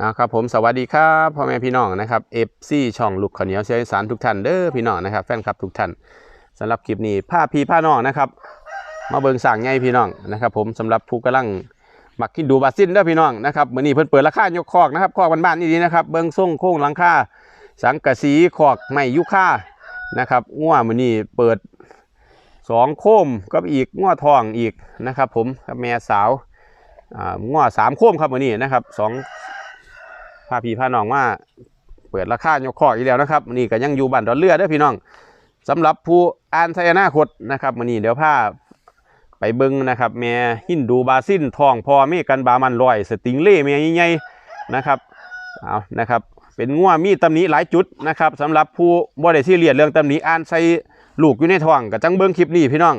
อ่าครับผมสวัสดีครับพ่อแม่พี่น้องนะครับเอฟซีช่องลูกขเหนียวเชียงสารทุกท่านเด้อพี่น้องนะครับแฟนคลับทุกท่านสำหรับคลิปนี้ผ้าพี่ผ้าน้องนะครับมาเบิงสั่งไงพี่น้องนะครับ ผมสำหรับผู้กำลังมักกินดูบาซินเด้อพี่น้องนะครับมื้อนี้เพิ่นเปิดราคายกคอกนะครับคอกบ้านๆนี่ดีนะครับเบิงทรงโค้งหลังคาสังกะสีคอกไม้ยุค่านะครับง่วมื้อนี้เปิดสองโคมกับอีกง่วทองอีกนะครับ ผมกับแม่สาว ง่วสามโคมครับมื้อนี้นะครับสองพาพี่พาน้องมาเปิดราคายกคออีกแล้วนะครับนี่ก็ยังอยู่บ้านดอนเรือเด้อพี่น้องสำหรับผู้อ่านไทยนาคตนะครับมื้อนี้เดี๋ยวพาไปเบิ่งนะครับแม่ฮินดูบาซินทองพอเมกันบามันลอย สติงเล่แม่ใหญ่ๆนะครับเอานะครับเป็นงัวมีตำหนิหลายจุดนะครับสำหรับผู้บ่ได้ซีเรียสเรื่องตำหนิอ่านใส่ลูกอยู่ในท้องก็จังเบิ่งคลิปนี้พี่น้อง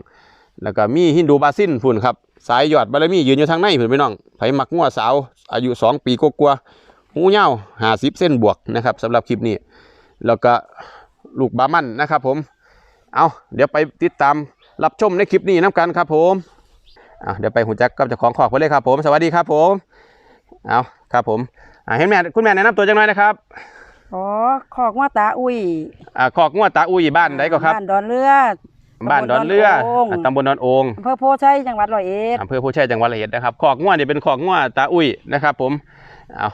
แล้วก็มีฮินดูบาซินพุ่นครับ สายยอดบารมียืนอยู่ทางในพุ่นพี่น้องไผมักงัวสาว อายุสองปีกว่าๆหูเงาหาสิบเส้นบวกนะครับสำหรับคลิปนี้ แล้วก็ลูกบามันนะครับผม เอาเดี๋ยวไปติดตามรับชมในคลิปนี้น้ำกันครับผมเอาเดี๋ยวไปหูจักกับเจ้าของขอกไปเลยครับผม สวัสดีครับผม เอาครับผมอ่าเห็นแม่คุณแม่แนะนำตัวจังหน่อยนะครับ อ๋อขอกว่าตาอุ้ยอ่าขอกงวดตาอุ้ยบ้านไหนก็ครับ บ้านดอนเรือ บ้านดอนเรือตำบลดอนโอ่งอ่าตำบลดอนโองอำเภอโพชัยจังหวัดร้อยเอ็ดอำเภอผู้ชัยจังหวัดระยองนะครับขอกงวดนี่เป็นขอกงวดตาอุ้ยนะครับ ผมเอา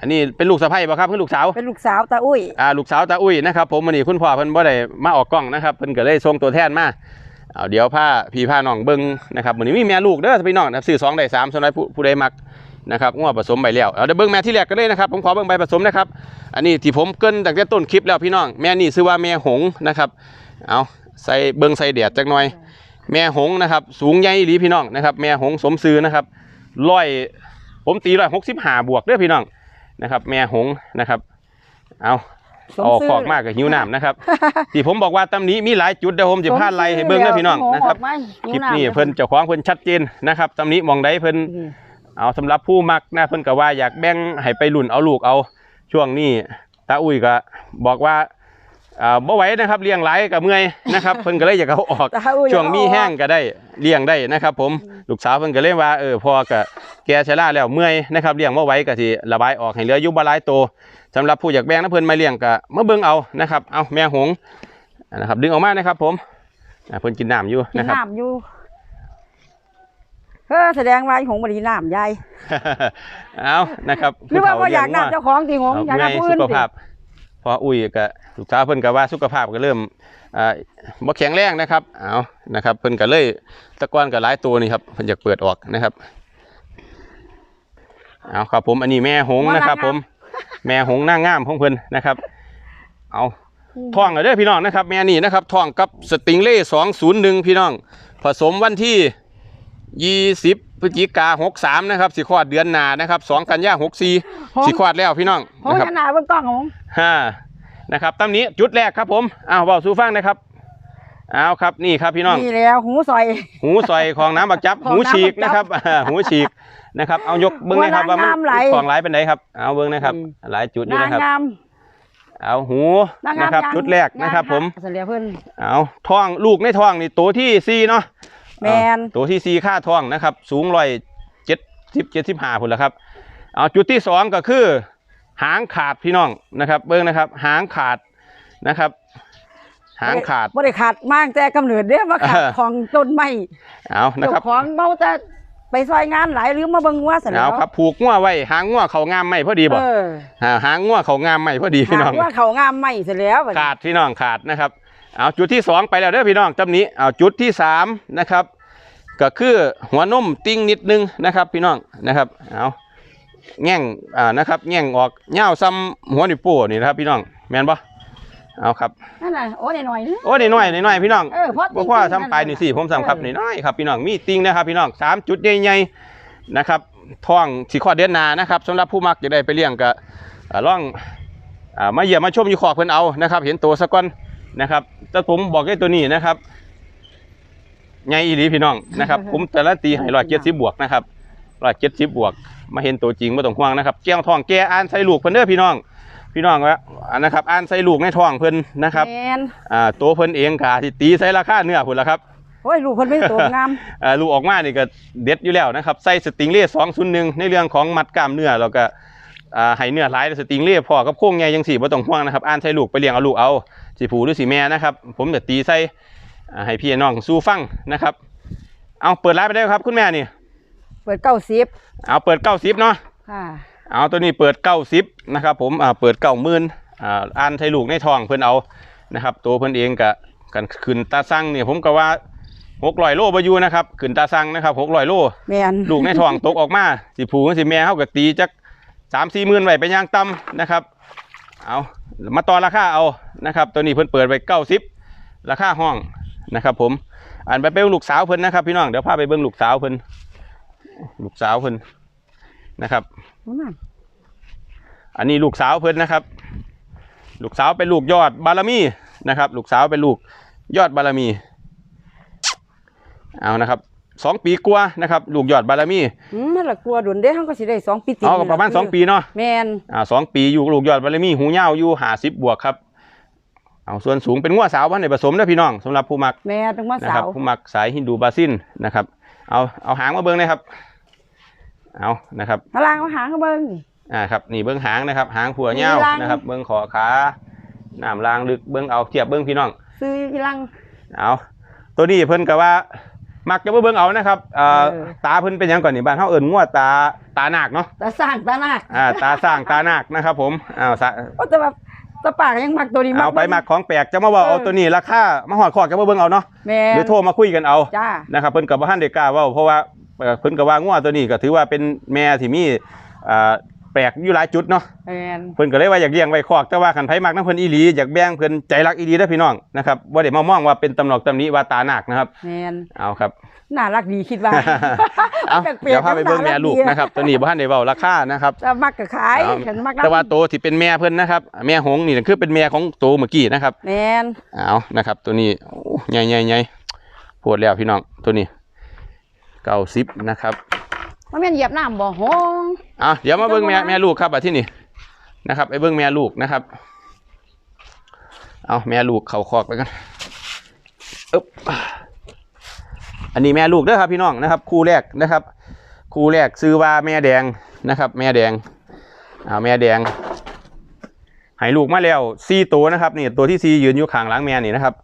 อันนี้เป็นลูกสะใภ้ป่ะครับคือลูกสาวเป็นลูกสาวตาอุ้ยอ่าลูกสาวตาอุ้ยนะครับผมวันนี้คุณพ่อเพิ่นบ่ได้มาออกกล้องนะครับเพิ่นก็เลยส่งตัวแทนมาเอาเดี๋ยวพาพี่พาน้องเบิ่งนะครับวันนี้มีแม่ลูกเด้อพี่น้องนะครับซื้อสองได้สามสำหรับผู้ผู้ใดมักนะครับงวผสมใบแล้วเอาเดี๋ยวเบิ่งแม่ที่แรกกันเลยนะครับผมขอเบิ่งใบผสมนะครับ อันนี้ที่ผมเกรินตั้งแต่ต้นคลิปแล้วพี่น้องแม่นี่ชื่อว่าแม่หงส์นะครับเอา ใส่เบิ่งใส่แดดจักหน่อย แม่หงส์นะครับ สูงใหญ่อีหลีพี่น้องนะครับ แม่หงส์สมซื้อนะครับร้อยผมตีร้อยหกสิบห้าบวกเด้อพี่น้องนะครับ แม่หงส์นะครับ เอาสมออกชื่ขอกมากกับหิวน้ำนะครับที่ผมบอกว่าตำหนี้มีหลายจุดเดี๋ยวผมจะพาไล่ให้เบิ่งนะพี่น้องนะครับสมชื่อคลิปแล้วนี้เพิ่นเจ้าของเพิ่นชัดเจนนะครับตำหนี้มองใดเพิ่นอืมเอาสำหรับผู้มักนะเพิ่นก็ว่าอยากแบ่งให้ไปลุ่นเอาลูกเอาช่วงนี้ตาอุ้ยก็บอกว่า อ่าบ่ไหวนะครับเลี้ยงหลายกับเมื่อยนะครับ เพิ่นก็เลยอยากเอาออกตาอุ้ยช่วงมีแห้งก็ได้เลี้ยงได้นะครับผมลูกสาวเพิ่นก็เลยว่าเออพอก็แกชราแล้วเมื่อยนะครับเลี้ยงบ่ไหวก็สิระบายออกให้เหลืออยู่บ่หลายโตวสำหรับผู้อยากแบ่งนะเพิ่นมาเลี้ยงก็มาเบิ่งเอานะครับเอาแม่หงส์นะครับดึงออกมานะครับผมอ่าเพิ่นกินน้ำอยู่กินนะครับ น้ำอยู่เออแสดงว่าไอ้หงส์บดีน้ำยายเอานะครับหรือว่าผู้ว่าเฒ่อยากลี้งน้ำเจ้าของตีหงส์เอาอยากเมื่อยน้ำพื้นสุขภาพ พออุ้ยก็ลูกสาวเพิ่นก็ว่าสุขภาพก็เริ่มอ่าบ่แข็งแรงนะครับเอานะครับเพิ่นก็เลยแตะกอนก็หลายตัวนี่ครับเพิ่นอยากเปิดออกนะครับเอาครับผมอันนี้แม่หงส์นะครับ ผม แม่หงส์หน้างามของเพิ่นนะครับ เอาท่องเลยเด้อพี่น้องนะครับ แม่นี่นะครับท่องกับสติงเล่สองศูนย์หนึ่งพี่น้อง ผสมวันที่ยี่สิบ พฤศจิกาหกสามนะครับสิคลอดเดือนหน้านะครับสองกันยาหกสี่หงสิคลอดแล้วพี่น้องหงนะส์ครับขนาดเบื้องกล้องของห้านะครับตำนี้จุดแรกครับผมอ้าวเบาสู่ฟังนะครับเอาครับนี่ครับพี่น้องนี่แล้วหูซอย หูซอยของน้ำบักจับของหูน้ำบักจับฉีกนะครับอ่าหูฉีกนะครับ เอายกเบิ้งนะครับหัวว่ามันน้ำไหลของหลายเป็นไหนครับ เอาเบิ้งนะครับอืมหลายจุดอยู่นางนะครับงามเอาหูนางงามนะครับยังจุดแรกนะครับ ผมเสลียเพิ่นเอาท้องลูกในท้องนี่ตัวที่สี่เนาะ แม่นเอาตัวที่สี่ค่าท้องนะครับ สูงร้อยเจ็ดสิบเจ็ดสิบห้าพุ่นละครับเอาจุดที่สองก็คือ หางขาดพี่น้องนะครับ เบิ้งนะครับ หางขาดนะครับ หางขาดบ่ได้ขาดมากแต่กำเนิดเด้อมาขาดเออของต้นไม้เอานะเจ้าครับของเมาแต่ไปซอยงานหลายหรือมาเบิ่งว่าเสนเอาครับผูกงัวไว้หางงัวเขางามไหมพอดีบ่เอออ่าหางงัวเขางามไหมพอดีพี่น้องหากว่าเขางามไม่เสร็จแล้วบัดนี้ขาดพี่น้องขาดนะครับ เอาจุดที่สองไปแล้วเด้อพี่น้องจำนี้เอาจุดที่สามนะครับก็คือหัวนมติ้งนิดนึงนะครับ พี่น้องนะครับเอาแง่งอ่านะครับแง่งออกเง่าวซ้ำหัวนิ้วโป้นี่นะครับ พี่น้องแม่นปะเอาครับนั่นน่ะโอ้หน่อยๆนึงโอ้น้อยๆน้อยๆพี่น้องเออเพราะบ่ว่าจริงๆทำไปนี่สิผมทำครับเออน้อยๆครับพี่น้องมีติ้งนะครับ พี่น้องสามจุดใหญ่ๆนะครับท้องสีข้อเดือนหนานะครับสำหรับผู้มักจะได้ไปเลี้ยงก็อ่าล่องอ่ามาเยี่ยมมาชมอยู่ขอกเพิ่นเอานะครับ เห็นตัวสะก้อน นะครับแต่ผมบอกให้ตัวนี้นะครับใหญ่อีหลีพี่น้องนะครับ ผมแต่ละตีให้ร้อยเจ็ดสิบบวกนะครับร้อยเจ็ดสิบบวก มาเห็นตัวจริงไม่ต้องห่วงนะครับเจียงทองแกอ่านใส่ลูกเพิ่นเด้อพี่น้อง พี่น้องว่าอ่านะครับอ่านใส่ลูกในท้องเพิ่นนะครับแม่นอ่าตัวเพิ่นเองกาที่ตีใส่ราคาเนื้อพุ่นละครับโอ้ยลูกเพิ่นเป็นตัวงามเอ่อลูกออกมานี่ก็เด็ดอยู่แล้วนะครับใส่สติงเล่201ในเรื่องของมัดกล้ามเนื้อแล้วก็ อ่าให้เนื้อหลายสติงเล่พอกับโค้งใหญ่จังสี่บ่ต้องห่วงนะครับอ่านใส่ลูกไปเลี้ยงเอาลูกเอาสิผูหรือสิแม่นะครับผมจะตีใส่อ่าให้พี่น้องสู้ฟังนะครับเอาเปิดร้านไปได้ครับคุณแม่นี่เปิดเก้าสิบเอาเปิด90เนาะค่ะเอาตัวนี้เปิด90นะครับผมอ่าเปิด90,000อ่าอ่านใส่ลูกในท้องเพิ่นเอานะครับตัวเพิ่นเองก็กันขึ้นตาสั่งเนี่ยผมก็ว่า600โลบ่อยู่นะครับขึ้นตาสั่งนะครับ600โลแม่นลูกในท้องตกออกมาสิผูกับสิแม่เขาก็ตีจัก สามสี่หมื่นไว้ไปย่างต่ำนะครับ เอามาต่อราคาเอานะครับ ตัวนี้เพิ่นเปิดไปเก้าสิบราคาห้องนะครับ ผมอันไปเบิ่งลูกสาวเพิ่นนะครับพี่น้องเดี๋ยวพาไปเบิ่งลูกสาวเพิ่นลูกสาวเพิ่นนะครับอันนี้ลูกสาวเพิ่นนะครับ ลูกสาวเป็นลูกยอดบารมีนะครับ ลูกสาวเป็นลูกยอดบารมี เอานะครับ สองปีกว่านะครับลูกยอดบารมีอืมมันละกลัวโดนเด้เฮาก็สิได้สองปีติดเอาก็ประมาณสองปีเนาะแม่นอ่าสองปีอยู่ลูกยอดบารมีหูยาวอยู่หาสิบบวกครับเอาส่วนสูงเป็นงัวสาวบ้านในผสมนะพี่น้องสำหรับผู้มักแม่เป็นว่านะสาครับวผู้มักสายฮินดูบราซินนะครับ เอาเอาหางมาเบิ้งเลยครับ เอานะครับมาล้างมาหาเขาเบิ่งนี่อ่าครับนี่เบิ้งหางนะครับ หางผัวเงาวมีรังนะครับ เบิ้งขอขาน้ำลางลึกเบิ้งเอาเทียบเบิ้งพี่น้องซื้ออีหลังเอาตัวนี้เพิ่นก็ว่า มักจะมาเบิ้งเอานะครับอ่าเออ ตาเพิ่นเป็นหยังก่อนนี่บ้านเฮาเอิ้นงัวตาตาหนักเนาะตาสร้างตาหนักอ่าตาสร้างตาหนักนะครับผมอ้าวสะโอ้แต่ว่าตาปากยังมักตัวนี้เอาไปหมักของแปลกจะมาว่าเออเอาตัวนี้ราคามาหอดคอกจะมาเบิ่งเอาเนาะแม่หรือโทรมาคุยกันเอา จ้า นะครับเพิ่นกับบ่ทันได้กล้าเว้าเพราะว่าเอ่อเพิ่นก็ว่างัวตัวนี้ก็ถือว่าเป็นแม่ที่มีอ่า แปลกอยู่หลายจุดเนาะแม่นเพิ่นก็เลยว่าอยากเลี้ยงไว้คอกแต่ว่าคันไผมักน้ำเพิ่นอีหลีอยากแบ่งเพิ่นใจรักอีหลีเด้อพี่น้องนะครับบ่ได้มามองว่าเป็นตำหนอกตำหนี้ว่าตาหนักนะครับ แม่นเอาครับ น่ารักดีคิดว่า เอาแปลกๆเดี๋ยวพาไปเบิ่งแม่ลูกน่ารักดีนะครับตัวนี้บ่ทันได้เว้าราคานะครับแต่มักก็ขายเอาฉันมักแต่ว่าโตวที่เป็นแม่เพิ่นนะครับ แม่หงส์นี่คือเป็นแม่ของโตวเมื่อกี้นะครับ แม่นเอานะครับ ตัวนี้โอ้ใหญ่ใหญ่ใหญ่ปวดแล้วพี่น้องตัวนี้เก้าสิบนะครับ มันแม่นเหยียบน้ำบ่หงเอาเดี๋ยวมาเบิ้งแม่เจ้าบ่นะแม่ลูกครับอะที่นี่นะครับไอ้เบิ้งแม่ลูกนะครับ เอาแม่ลูกเข่าคอกแล้วกันอึ๊บอันนี้แม่ลูกเด้อครับพี่น้องนะครับ คู่แรกนะครับ คู่แรกซื้อว่าแม่แดงนะครับ แม่แดงเอาแม่แดงให้ลูกมาแล้วสี่ตัวนะครับนี่ตัวที่สี่ยืนอยู่ข้างหลังแม่นี่นะครับ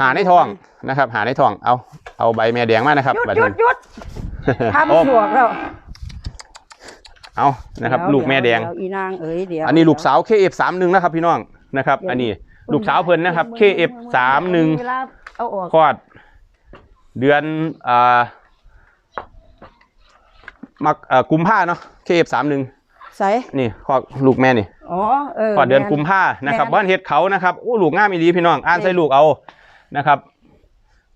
หาในท้องนะครับ หาในท้องเอาเอาใบแม่แดงมานะครับหยุดบัดหยุนี้ ดหยุด ทำสวกแล้วเอานะครับเดี๋ยวลูกแม่แดง เยวอีนางเอ๋ยเดี๋ยวอันนี้ลูกสาว KF31 นะครับ พี่น้องนะครับ อันนี้ลูกสาวเพิ่นนะครับ KF31 เวลาเอาออกคลอด เดือนอ่ามักเอ่อกุมภาเนาะ KF31 ใส่นี่คลอดลูกแม่นี่อ๋อเออคลอดเดือนแม่กุมภานะครับแม่นบ้านเฮ็ดเขานะครับโอ้ลูกงามอีดีพี่น้องอ่านใส่ลูกเอานะครับ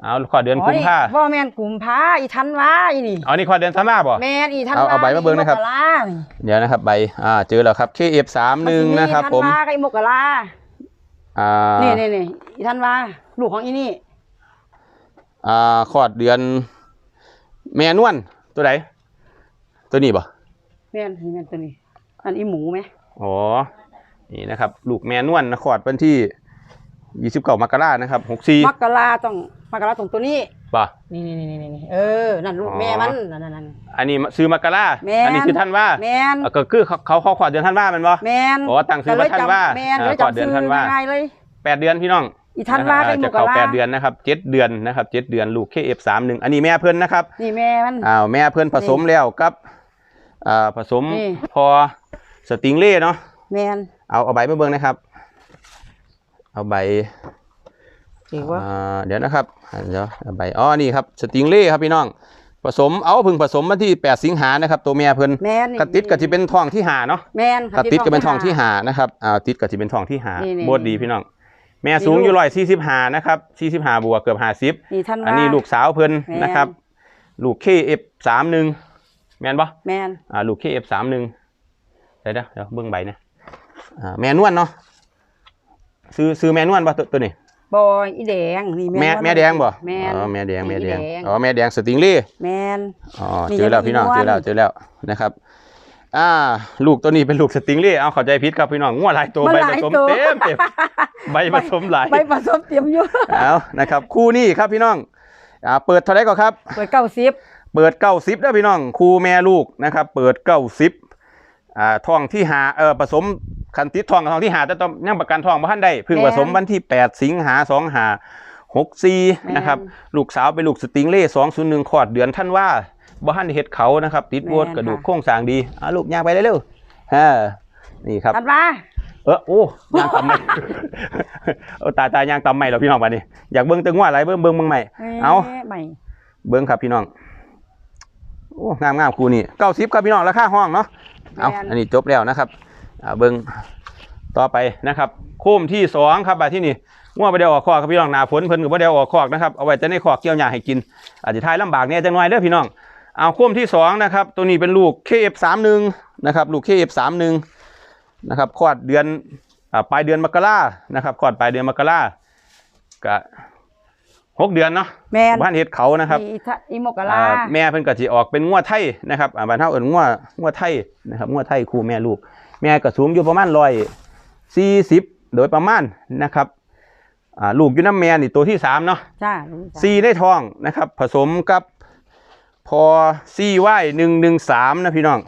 เอาคลอดเดือนกุมภาโอ้ยบ่แม่นกุมภาอีทันวาอีนี่เอานี่คลอดเดือนธันวาบ่แม่นอีทันเอาวาเอาใบมาเบิ่งนะครับอีมกรานี่เดี๋ยวนะครับใบอ่าเจอแล้วครับ KF31 นะครับ ผมธันวากับอีมกราอ่านี่นี่นี่อีทันวาลูกของอีนี่อ่าคลอดเดือน แม่นวลตัวไหนตัวนี้บ่แม่นนี่แม่นตัวนี้ อันอีหมูไหมอ๋อนี่นะครับ ลูกแม่นวลนะคลอดวันที่29มกรานะครับมกราต้อง มกราตรงตัวนี้64ป่ะนี่นี่นี่นี่นี่เออนั่นลูกอ๋อแม่มันนั่นนั่นนั่นอันนี้ซื้อมกราแม่นอันนี้คือท่านว่าแม่นเอ่อก็คือเขาเขาเขาคลอดเดือนท่านว่าแมันบ่แม่นอ๋อตั้งชื่อว่าธันวาแม่นอ่าเลยก่อนจำเดือนชื่อธันวาง่ายๆเลยแปดเดือนพี่น้องอีทันวาอ่กับอีมจะกเข้าราแปดเดือนนะครับเจ็ดเดือนนะครับเจ็ดเดือนลูก KF31 อันนี้แม่เพิ่นนะครับนี่แม่มันอ้าวแม่เพิ่นผสมแล้วกับอ่าผสมนี่พอสติงเล่เนาะแม่นเอาเอาใบมาเบิ่งนะครับ เอาใบ ถือว่าอ่าเดี๋ยวนะครับอ่าเดี๋ยวเอาใบอ๋อนี่ครับสติงเล่ครับพี่น้อง ผสมเอาเพึ่งผสมมาที่ 8 สิงหานะครับ ตัวแม่เพิ่นแม่นกระติดกระติเป็นทองที่หาเนาะแม่นกระติดก็เป็นทองที่หานะครับอ่าติดกระติเป็นทองที่หานี่นี่โบดดีพี่น้อง แม่สูงอยู่ร้อยสี่สิบหานะครับสี่สิบหาบวกเกือบห้าสิบนี่ทันวาอันนี้ลูกสาวเพิ่นแม่นนะครับ ลูกเคเอฟสามหนึ่งแม่นปะแม่นอ่าลูกเคเอฟสามหนึ่งเดี๋ยวเดี๋ยวเดี๋ยวเบิ่งใบนะอ่าแม่นวลเนาะซื้อซื้อแม่นวลปะตัวตัวนี้ บอยอีแดงนี่แม่ว่าแม่แดงบ่แม่นอ๋อแม่แดงแม่แดงแม่แดงอ๋อแม่แดงสติงเล่แม่นอ๋อนี่เจอแล้วยังมีพี่น้องนวลเจอแล้วเจอแล้วนะครับอ่าลูกตัวนี้เป็นลูกสติงเล่เอาเข้าใจผิดครับพี่น้องงัวหลายตัวมันใบหผลายสมตัวเต็มเต็มใบผสมหลายใบผสมเตรียมอยู่เอานะครับ คู่นี้ครับพี่น้องอ่าเปิดเท่าไหรก็ครับ เปิดเก้าสิบเปิดเก้าสิบนะพี่น้องครูแม่ลูกนะครับ เปิดเก้าสิบอ่าทองที่หาเออผสม คันติดทองกับทองที่หาแต่ต้องยังประกันทองบ่ทันได้เพิ่งผสมวันที่ 8 สิงหาสองหาหกสี่นะครับ ลูกสาวเป็นลูกสติงเล่สองศูนย์หนึ่งขอดเดือนท่านว่าบ่ทันได้เฮ็ดเขานะครับ ติดโวดกระดูกโครงสร้างดีอ่าลูกย่างไปเร็วๆฮะนี่ครับ ตัดมาเออโอ้ยางตำไม่ เออตายตายยางตำไม่แล้วพี่น้องบัดนี้อยากเบิ่งตึงว่าอะไรเบิ่งเบิ่งเบิ่งใหม่ เอาใหม่เบิ้งครับพี่น้องโอ้งามงามครูนี่เก้าสิบครับพี่น้องราคาห้องเนาะเอาอันนี้จบแล้วนะครับ เอาเบิ้งต่อไปนะครับโค้มที่สองครับบาที่นี่ง่วงไปเดียวออกคอกครับพี่น้องหนาฝนเพิ่นกับบ่เดียวออกคอกนะครับเอาไว้จะในคอกเกี่ยวหญ้าให้กิน อาจจะทายลำบากเนี่ยจังหน่อยเด้อพี่น้องเอาโค้มที่สองนะครับตัวนี้เป็นลูก KF31 นะครับลูก KF31 นะครับคลอดเดือนอ่าปลายเดือนมกรานะครับคลอดปลายเดือนมกราก็หกเดือนเนาะแมนบ้านเฮ็ดเขานะครับอีทะอีโมกะลาอ่าแม่เพิ่นก็สิออกเป็นงัวไทยนะครับอ่าบ้านเฮาเอิ้นงัวงัวไทยนะครับงัวไทยคู่แม่ลูก แม่ก็สูงอยู่ประมาณ140โดยประมาณนะครับอ่าลูกอยู่น้ำแม่นี่ตัวที่สามเนาะจ้ารู้จ้ะซีในท้องนะครับ ผสมกับพอซีวายหนึ่งหนึ่งสามนะพี่น้อง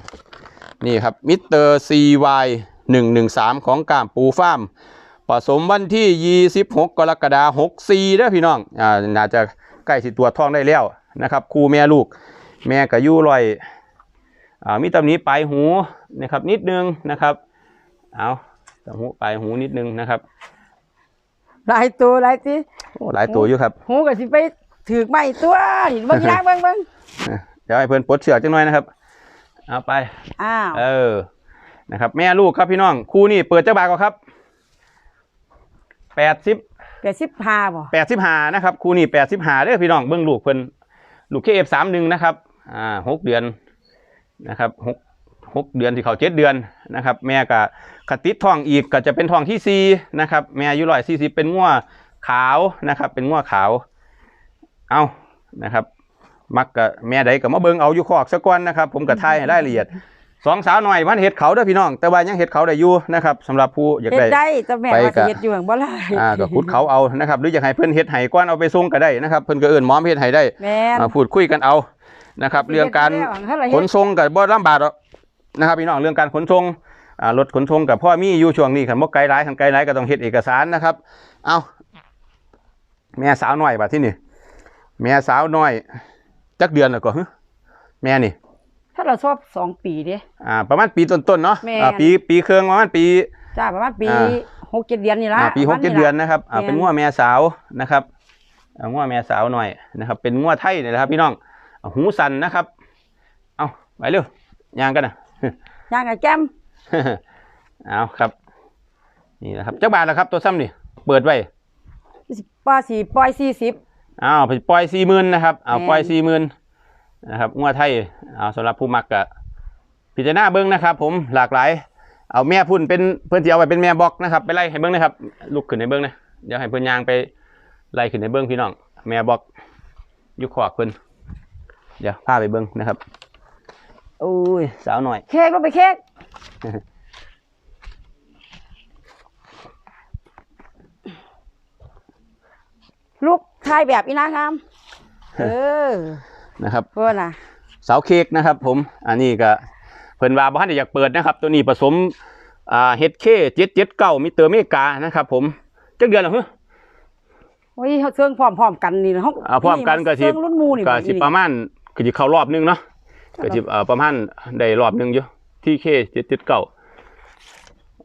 นี่ครับมิสเตอร์ซีวายหนึ่งหนึ่งสามของกามปูฟาร์มผสมวันที่26กรกฎาคม64เด้อพี่น้องอ่าน่าจะใกล้สิตัวจท้องได้แล้วนะครับ คู่แม่ลูก แม่ก็อยู่ลอยอ่า มีตำหนี้ปลายหูนะครับนิดนึงนะครับเอาตำหูปลายหูนิดนึงนะครับหลายตัวหลายทีโอ้หลายตัวอยู่ครับ หูก็สิไปถือไม่ตัวนี่เบิ่งยางเบิ่งเบิ่งเดี๋ยวให้เพื่อนปลดเชือกจังหน่อยนะครับเอาไปอ้าวเออนะครับ แม่ลูกครับพี่น้องคู่นี่เปิดเจ้าบาทก็ครับแปดสิบแปดสิบห้าบ่แปดสิบหานะครับคู่นี่แปดสิบหาเด้อพี่น้องเบื้องลูกเพิ่นลูกเคเอฟสามหนึ่งนะครับอ่าหกเดือน นะครับหกหกเดือนที่เขาเจ็ดเดือนนะครับ แม่กับขติดทองอีกก็จะเป็นทองที่สี่นะครับ แม่อายุร้อยสี่สิบเป็นงัวขาวนะครับ เป็นงัวขาว เอานะครับ มักกับแม่ใดก็มาเบิ่งเอาอยู่คอกสะก่อนนะครับ ผมก็ทายให้รายละเอียดสองสาวหน่อยมันเห็ดเขาเด้อพี่น้อง แต่ว่ายังเห็ดเขาได้อยู่นะครับสำหรับผู้อยากเฮ็ดได้ได้แต่แม่ไปว่าสิกะเฮ็ดอยู่หั่นบ่ล่ะอ่าก็ขุดเขาเอานะครับ หรืออยากให้เพิ่นเฮ็ดให้ก้อนเอาไปส่งก็ได้นะครับ เพิ่นก็เอิ้นหมอมเฮ็ดให้ได้แม่นอ่าพูดคุยกันเอา นะครับ เรื่องการฮ็ดแล้วหั่นเท่าไหร่ขเฮ็นดส่งกับบ่ลำบากหรอกนะครับพี่น้องเรื่องการขนส่งอ่ารถขนส่งกับพ่อมีอยู่ช่วงนี้คันบ่ไกลหลายคันไกลหลายก็ต้องเฮ็ดเอกสารนะครับ เอาแม่สาวน้อยบัดที่นี่ แม่สาวน้อยจักเดือนแล้วก็หึแม่นี่ ถ้าเราชอบสองปีเด้อ่า ประมาณปีต้นๆเนาะแม่นอ่าปีปีเครื่องประมาณปีจ้าประมาณปีอ่าหกเจ็ดเดือนนี่ละอ่าปีหประกมาณเจ็ดล่ะเดือนนะครับอ่าแม่นเป็นงัวแม่สาวนะครับอ่างัวแม่สาวหน่อยนะครับ เป็นงัวไทยนี่แหละครับพี่น้องอ่า หูสันนะครับ เอาไปเร็วย่างกันนะย่างไอ้แก้มเอาครับ นี่นะครับเจ้าบาทแล้วครับ ตัวซ้ำนี่เปิดไว้สิปล่อยสี่ปล่อยสี่สิบอ้าวไปปล่อยสี่หมื่นนะครับเอาแม่นปล่อยสี่หมื่นนะครับงัวไทยเอาสำหรับผู้มักกะพิจารณาเบิ้งนะครับ ผมหลากหลาย เอาแม่พุ่นเป็นเพื่อนที่เอาไว้เป็นแม่บอกนะครับไปไล่ให้เบิ้งนะครับลุกขึ้นให้เบิ้งนะเดี๋ยวให้เพื่อนยางไปไล่ขึ้นให้เบิ้งพี่น้องแม่บอกอยุคขอกเพิ่น เดี๋ยวพาไปเบิ้งนะครับโอ้ยสาวหน่อย เค้กลงไปเค้กลูกชายแบบอีนะครับเออนะครับเพื่อนน่ะเสาเค้กนะครับ ผม อันนี้ก็เพิ่นว่าบ้านอยากเปิดนะครับ ตัวนี้ผสมอ่าเฮดเคเจ็ดเจ็ดเก้ามิเตอร์เมกานะครับ ผมจักเดือนแล้วเหรอโอ้ยเขาเชิงพร้อมพร้อมๆกันนี่นะเขาอ่าพร้อมกันก็สิเชิงรุ่นหมูนี่ก็บ่สินี่ประมาณ ก็สิเข้ารอบหนึงเนาะก็สิเอ่อประมาณได้รอบหนึงอยู่ที่เคเจ็ดเจ็ดเก้า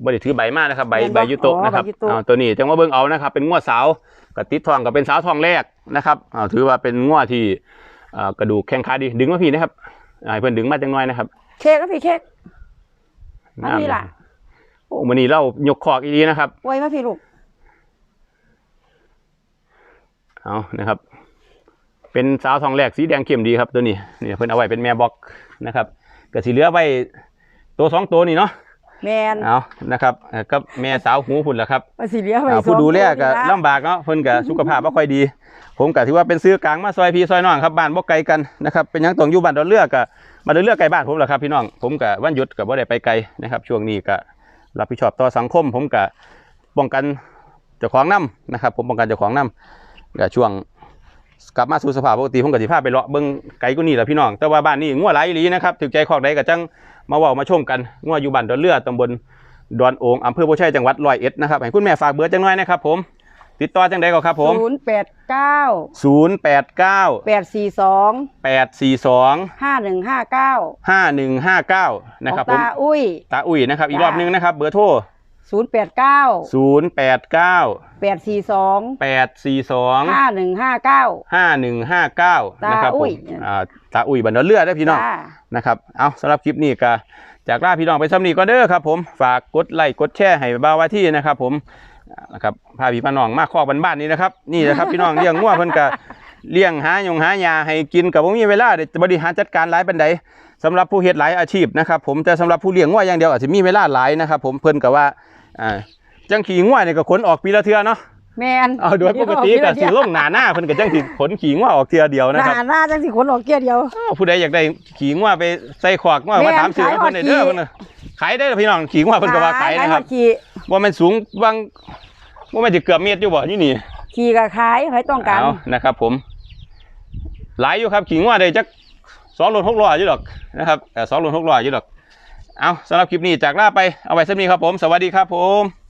บ่ได้ถือใบมานะครับ ใบใบยุโตะนะครับอ่าตัวนี้จังว่าเบิ่งเอานะครับ เป็นงวดสาวก็ติดทองก็เป็นสาวทองแรกนะครับอ่าถือว่าเป็นงวดที่อ่ากระดูกแข้งขาดีดึงมาพี่นะครับอ่าให้เพิ่นดึงมาจังน้อยนะครับ เค้กก็พี่เค้กมาพี่ล่ะโอ้มันนี้เรายกขอกอีดีนะครับไว้มาพี่ลูกเอานะครับ เป็นสาวทองแรกสีแดงเข้มดีครับตัวนี้นี่เพิ่นเอาไว้เป็นแม่บ็อกนะครับก็สิเหลือไว้ตัวสองตัวนี่เนาะแมนเอานะครับเอ่อกับแม่สาวหูพุ่นแหละครับมาสีเหลียวไว้อ่าสผู้องดูแลก็ตัวนี่ละลำบากเนาะเพิ่นก็สุขภาพบ่ค่อยดี ผมก็ถือว่าเป็นซื้อกลางมาซอยพี่ซอยน้องครับบ้านบ่ไกลกันนะครับเป็นหยังต้องอยู่บ้านดอนเลือกก็บ้านดอนเลือกไกลบ้านผมแหละครับพี่น้องผมก็วันหยุดก็บ่ได้ไปไกลนะครับ ช่วงนี้ก็รับผิดชอบต่อสังคม ผมก็ป้องกันเจ้าของนํนะครับ ผมป้องกันเจ้าของนํก็ช่วง กลับมาสู่สภาพปกติผมก็สิพาไปเลาะเบิ่งไกลกว่านี้แหละพี่น้อง แต่ว่าบ้านนี้งัวหลายอีหลีนะครับถึกใจคอกใดก็จังมาเว้ามาชมกันงัวอยู่บ้านดอนเรือตำบลดอนโองอำเภอโพชัยจังหวัดร้อยเอ็ดนะครับให้คุณแม่ฝากเบอร์จังหน่อยนะครับผม ติดต่อจังใดก็ครับผม ศูนย์แปดเก้า089 แปดสี่สอง842 ห้าหนึ่งห้าเก้า5159 นะครับขผองมตาอุ้ย ตาอุ้ยนะครับอีกจ้ารอบนึงนะครับเบอร์โทร ศูนย์แปดเก้า089แปดสี่สอง842ห้าหนึ่งห้าเก้า5159นะครับตาอุ้ผมยอ่าตาอุ้ยบันดอนเลือดได้อพี่น้องจ้านะครับเอาสำหรับคลิปนี้ก็จากลาพี่น้องไปซ้ำนี้ก็เด้อครับผมฝากกดไลค์กดแชร์ให้บ่าวว่าที่นะครับผมนะครับพาพี่พาน้องมาคอกบ้านๆนี้นะครับ นี่นะครับพี่น้องเลี้ยงงัวเพิ่นก็เลี้ยงหาหยงหายาให้กินกับบ่มีเวลาได้บริหารจัดการหลายปานใดสำหรับผู้เฮ็ดหลายอาชีพนะครับผมแต่สำหรับผู้เลี้ยงงัวอย่างเดียวอาจจะมีเวลาหลายนะครับผมเพิ่นก็ว่า อ่าจังขี่งัวนี่ก็ขนออกปีละเทื่อเนาะแมนเอาโดยปกติก็สิลงหน้าหน้าเพิ่นก็จังสิขนขี่งัวออกเทื่อเดียวหนะครับน้าหน้าจังสิขนออกเกียร์เดียวอ้าวผู้ใดอยากได้ขี่งัวไปใส่ขวากงัวแม่มานถามซื้อขายเพิ่นได้เด้อฮอดขี่เพิ่นน่ะขายได้อพี่น้องขี่งัวเพิ่นก็ว่าขายนะครับขี่ว่ามันสูงบางว่ามันจะเกือบเมตรอยู่บ่อยู่นี่ขี่กับขายใครต้องการเอานะครับ ผม หลายอยู่ครับขี่งัวได้จักสองโลหกล้ออยู่ดอกนะครับแต่สองโลหกล้ออยู่ดอก เอาสำหรับคลิปนี้จากลาไปเอาไว้สักนี้ครับผม สวัสดีครับผม